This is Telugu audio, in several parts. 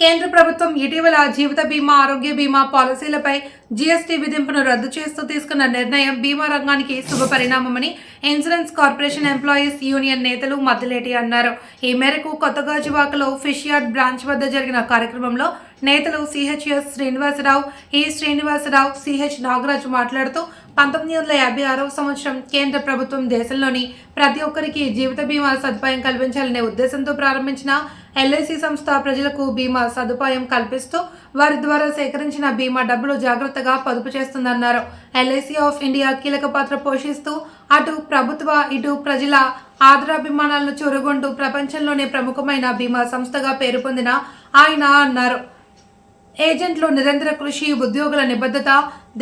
కేంద్ర ప్రభుత్వం ఇటీవల జీవిత బీమా ఆరోగ్య బీమా పాలసీలపై జీఎస్టీ విధింపును రద్దు చేస్తూ తీసుకున్న నిర్ణయం బీమా రంగానికి శుభ పరిణామమని ఇన్సూరెన్స్ కార్పొరేషన్ ఎంప్లాయీస్ యూనియన్ నేతలు మద్దిలేటి అన్నారు. ఈ మేరకు కొత్తగా జివాకలో ఫిష్ యార్డ్ బ్రాంచ్ వద్ద జరిగిన కార్యక్రమంలో నేతలు సిహెచ్ఎస్ శ్రీనివాసరావు ఈ శ్రీనివాసరావు సిహెచ్ నాగరాజు మాట్లాడుతూ పంతొమ్మిది వందల యాభై ఆరవ సంవత్సరం కేంద్ర ప్రభుత్వం దేశంలోని ప్రతి ఒక్కరికి జీవిత బీమా సదుపాయం కల్పించాలనే ఉద్దేశంతో ప్రారంభించిన ఎల్ఐసి సంస్థ ప్రజలకు బీమా సదుపాయం కల్పిస్తూ వారి ద్వారా సేకరించిన బీమా డబ్బులు జాగ్రత్తగా పొదుపు చేస్తుందన్నారు. ఎల్ఐసి ఆఫ్ ఇండియా కీలక పాత్ర పోషిస్తూ అటు ప్రభుత్వ ఇటు ప్రజల ఆదరాభిమానాలను చూరగొంటూ ప్రపంచంలోనే ప్రముఖమైన బీమా సంస్థగా పేరు పొందిన ఆయన అన్నారు. ఏజెంట్లు నిరంతర కృషి ఉద్యోగుల నిబద్ధత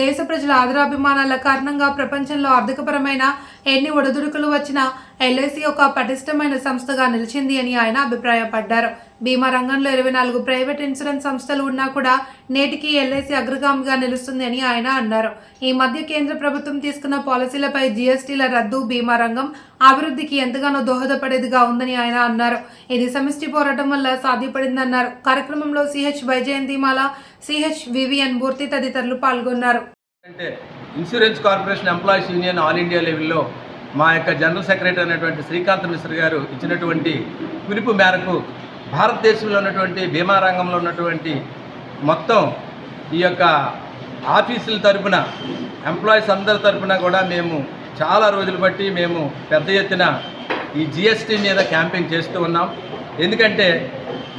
దేశ ప్రజల ఆదరాభిమానాల కారణంగా ప్రపంచంలో ఆర్థికపరమైన ఎన్ని ఒడిదుడుకులు వచ్చినా ఎల్ఐసి ఒక పటిష్టమైన సంస్థగా నిలిచింది అని ఆయన అభిప్రాయపడ్డారు. బీమా రంగంలో ఇరవై నాలుగు ప్రైవేట్ ఇన్సూరెన్స్ సంస్థలు ఉన్నా కూడా నేటికి ఎల్ఐసి అగ్రగామిగా నిలుస్తుంది అని ఆయన అన్నారు. ఈ మధ్య కేంద్ర ప్రభుత్వం తీసుకున్న పాలసీలపై జీఎస్టీల రద్దు బీమా రంగం అభివృద్ధికి ఎంతగానో దోహదపడేదిగా ఉందని ఆయన అన్నారు. ఇది సమిష్టి పోరాటం వల్ల సాధ్యపడిందన్నారు. కార్యక్రమంలో CH Vyjayanthimala CH VVN Murthy తదితరులు పాల్గొన్నారు. అంటే insurance corporation employees union all India లెవెల్లో మా యొక్క జనరల్ సెక్రటరీ అయినటువంటి శ్రీకాంత్ మిశ్ర గారు ఇచ్చినటువంటి పిలుపు మేరకు భారతదేశంలో ఉన్నటువంటి బీమా రంగంలో ఉన్నటువంటి మొత్తం ఈ యొక్క ఆఫీసుల తరపున ఎంప్లాయీస్ అందరి తరపున కూడా మేము చాలా రోజులు బట్టి మేము పెద్ద ఎత్తున ఈ జిఎస్టీ మీద క్యాంపెయిన్ చేస్తూ ఉన్నాం. ఎందుకంటే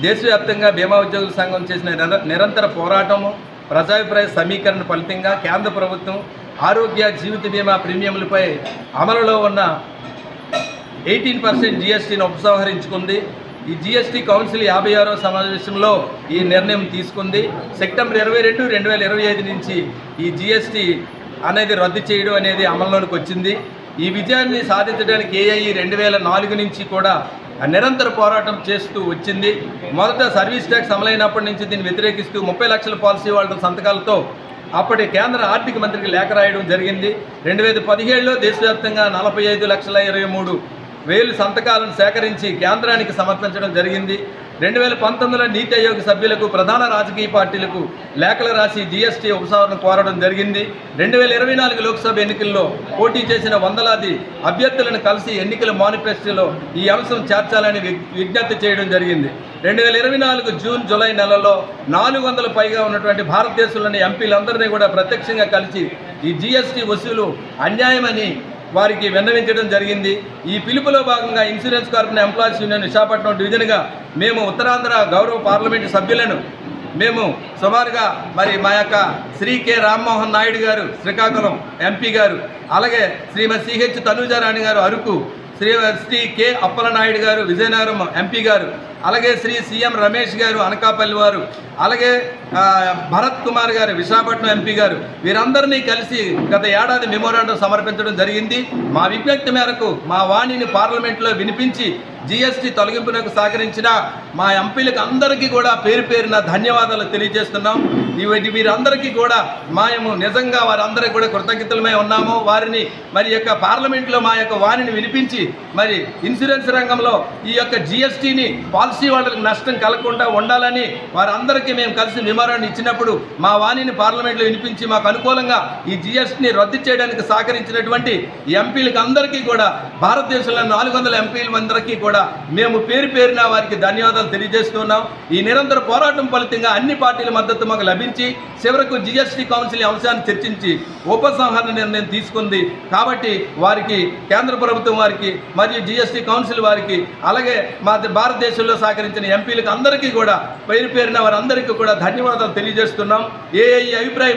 దేశవ్యాప్తంగా బీమా ఉద్యోగుల సంఘం చేసిన నిరంతర పోరాటము ప్రజాభిప్రాయ సమీకరణ ఫలితంగా కేంద్ర ప్రభుత్వం ఆరోగ్య జీవిత బీమా ప్రీమియంలపై అమలులో ఉన్న ఎయిటీన్ పర్సెంట్ జిఎస్టీని ఉపసంహరించుకుంది. ఈ జిఎస్టీ కౌన్సిల్ యాభై ఆరో సమావేశంలో ఈ నిర్ణయం తీసుకుంది. సెప్టెంబర్ ఇరవై రెండు రెండు వేల ఇరవై ఐదు నుంచి ఈ జిఎస్టీ అనేది రద్దు చేయడం అనేది అమల్లోకి వచ్చింది. ఈ విజయాన్ని సాధించడానికి ఏఐ రెండు వేల నాలుగు నుంచి కూడా నిరంతర పోరాటం చేస్తూ వచ్చింది. మొదట సర్వీస్ ట్యాక్స్ అమలైనప్పటి నుంచి దీన్ని వ్యతిరేకిస్తూ ముప్పై లక్షల పాలసీ వాళ్ళ సంతకాలతో అప్పటి కేంద్ర ఆర్థిక మంత్రికి లేఖ రాయడం జరిగింది. రెండు వేల పదిహేడులో దేశవ్యాప్తంగా నలభై ఐదు లక్షల ఇరవై మూడు వేలు సంతకాలను సేకరించి కేంద్రానికి సమర్పించడం జరిగింది. రెండు వేల పంతొమ్మిదిలో నీతి ఆయోగ్ సభ్యులకు ప్రధాన రాజకీయ పార్టీలకు లేఖలు రాసి జీఎస్టీ ఉపసంహరణ కోరడం జరిగింది. రెండు వేల ఇరవై నాలుగు లోక్సభ ఎన్నికల్లో పోటీ చేసిన వందలాది అభ్యర్థులను కలిసి ఎన్నికల మేనిఫెస్టోలో ఈ అంశం చేర్చాలని విజ్ఞప్తి చేయడం జరిగింది. రెండు వేల ఇరవై నాలుగు జూన్ జూలై నెలలో నాలుగు వందల పైగా ఉన్నటువంటి భారతదేశంలోని ఎంపీలందరినీ కూడా ప్రత్యక్షంగా కలిసి ఈ జీఎస్టీ వసూలు అన్యాయమని వారికి విన్నవించడం జరిగింది. ఈ పిలుపులో భాగంగా insurance corporation employees union Visakhapatnam డివిజన్గా మేము ఉత్తరాంధ్ర గౌరవ పార్లమెంటు సభ్యులను మేము సుమారుగా మరి మా యొక్క శ్రీ కె రామ్మోహన్ నాయుడు గారు శ్రీకాకుళం ఎంపీ గారు అలాగే Shrimati CH Tanujarani garu Araku Shri Shri K Appalanaidu garu Vizianagaram MP గారు అలాగే శ్రీ సీఎం రమేష్ గారు అనకాపల్లి వారు అలాగే భరత్ కుమార్ గారు విశాఖపట్నం ఎంపీ గారు వీరందరినీ కలిసి గత ఏడాది మెమోరాండం సమర్పించడం జరిగింది. మా విజ్ఞప్తి మేరకు మా వాణిని పార్లమెంట్లో వినిపించి జీఎస్టీ తొలగింపునకు సహకరించిన మా ఎంపీలకు అందరికీ కూడా పేరు పేరున ధన్యవాదాలు తెలియజేస్తున్నాం. ఇవి వీరందరికీ కూడా మేము నిజంగా వారందరికీ కూడా కృతజ్ఞతలమై ఉన్నాము. వారిని మరి యొక్క పార్లమెంట్లో మా యొక్క వాణిని వినిపించి మరి ఇన్సూరెన్స్ రంగంలో ఈ యొక్క జిఎస్టీని పాలసీ వాళ్ళకి నష్టం కలగకుండా ఉండాలని వారందరికీ మేము కలిసి విమరాన్ని ఇచ్చినప్పుడు మా వాణిని పార్లమెంట్లో వినిపించి మాకు అనుకూలంగా ఈ జిఎస్టీని రద్దు చేయడానికి సహకరించినటువంటి ఎంపీలకు అందరికీ కూడా భారతదేశంలో నాలుగు వందల ఎంపీల అందరికీ కూడా మేము పేరు పేరున వారికి ధన్యవాదాలు తెలియజేస్తున్నాం. ఈ నిరంతర పోరాటం ఫలితంగా అన్ని పార్టీల మద్దతు మాకు లభించి చివరకు జిఎస్టీ కౌన్సిల్ అంశాన్ని చర్చించి ఉపసంహరణ నిర్ణయం తీసుకుంది. కాబట్టి వారికి కేంద్ర ప్రభుత్వం వారికి మరియు జిఎస్టీ కౌన్సిల్ వారికి అలాగే మా భారతదేశంలో సహకరించిన ఎంపీలకు అందరికీ కూడా పేరు పేరిన వారందరికీ కూడా ధన్యవాదాలు తెలియజేస్తున్నాం. ఏ అభిప్రాయం